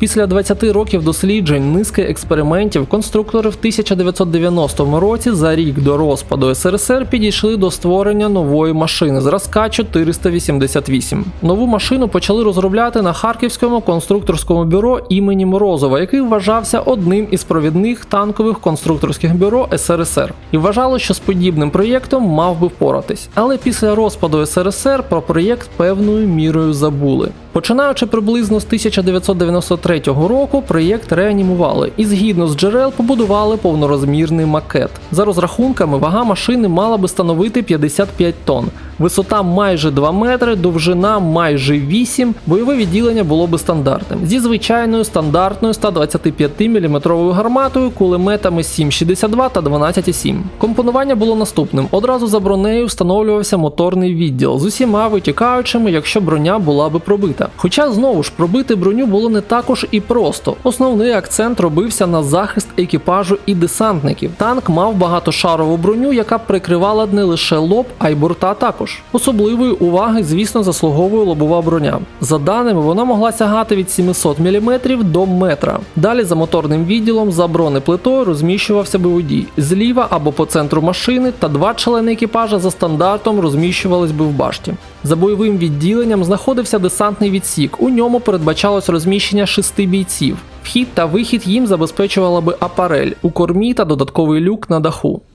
Після 20 років досліджень, низки експериментів, конструктори в 1990 році за рік до розпаду СРСР підійшли до створення нової машини зразка 488. Нову машину почали розробляти на Харківському конструкторському бюро імені Морозова, який вважався одним із провідних танкових конструкторських бюро СРСР, і вважало, що з подібним проєктом мав би впоратись. Але після розпаду СРСР про проєкт певною мірою забули. Починаючи приблизно з 1993 року, проєкт реанімували і згідно з джерел побудували повнорозмірний макет. За розрахунками, вага машини мала би становити 55 тонн. Висота майже 2 метри, довжина майже 8, бойове відділення було би стандартним зі звичайною стандартною 125 мм гарматою, кулеметами 7,62 та 12,7. Компонування було наступним: одразу за бронею встановлювався моторний відділ з усіма витікаючими, якщо броня була би пробита. Хоча знову ж пробити броню було не також і просто. Основний акцент робився на захист екіпажу і десантників. Танк мав багатошарову броню, яка прикривала не лише лоб, а й борта також. Особливої уваги, звісно, заслуговує лобова броня. За даними, вона могла сягати від 700 мм до метра. Далі за моторним відділом за бронеплитою розміщувався би водій зліва або по центру машини, та два члени екіпажа за стандартом розміщувались би в башті. За бойовим відділенням знаходився десантний відсік. У ньому передбачалось розміщення шести бійців. Вхід та вихід їм забезпечувала би апарель у кормі та додатковий люк на даху.